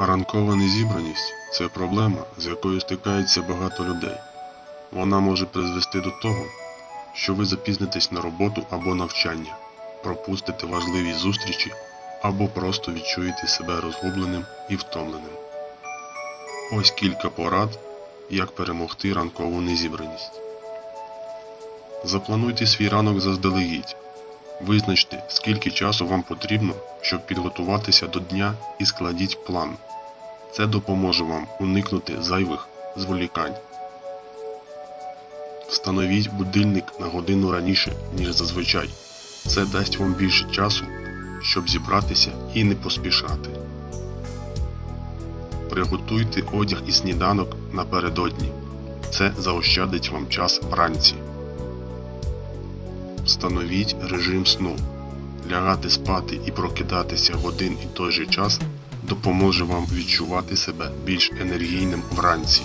Ранкова незібраність це проблема, з якою стикається багато людей. Вона може призвести до того, що ви запізнитесь на роботу або навчання, пропустите важливі зустрічі або просто відчуєте себе розгубленим і втомленим. Ось кілька порад, як перемогти ранкову незібраність. Заплануйте свій ранок заздалегідь. Визначте, скільки часу вам потрібно, щоб підготуватися до дня і складіть план. Це допоможе вам уникнути зайвих зволікань. Встановіть будильник на годину раніше, ніж зазвичай. Це дасть вам більше часу, щоб зібратися і не поспішати. Приготуйте одяг і сніданок напередодні. Це заощадить вам час вранці. Встановіть режим сну. Лягати спати і прокидатися в один і той же час допоможе вам відчувати себе більш енергійним вранці.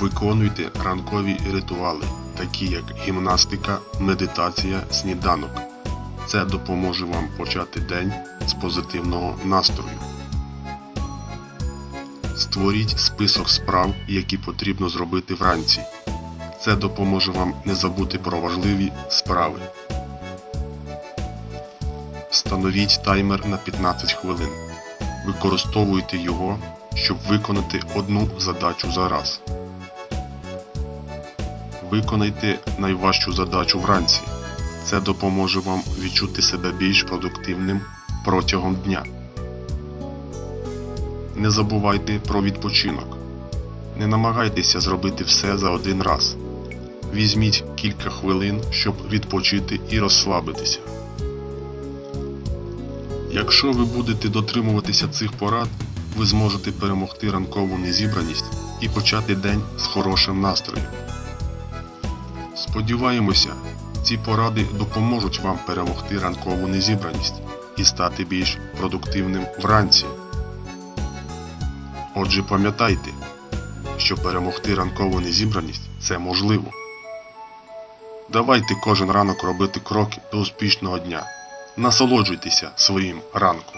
Виконуйте ранкові ритуали, такі як гімнастика, медитація, сніданок. Це допоможе вам почати день з позитивного настрою. Створіть список справ, які потрібно зробити вранці. Це допоможе вам не забути про важливі справи. Встановіть таймер на 15 хвилин. Використовуйте його, щоб виконати одну задачу за раз. Виконайте найважчу задачу вранці. Це допоможе вам відчути себе більш продуктивним протягом дня. Не забувайте про відпочинок. Не намагайтеся зробити все за один раз. Візьміть кілька хвилин, щоб відпочити і розслабитися. Якщо ви будете дотримуватися цих порад, ви зможете перемогти ранкову незібраність і почати день з хорошим настроєм. Сподіваємося, ці поради допоможуть вам перемогти ранкову незібраність і стати більш продуктивним вранці. Отже, пам'ятайте, що перемогти ранкову незібраність це можливо. Давайте кожен ранок робити кроки до успішного дня. Насолоджуйтеся своїм ранком.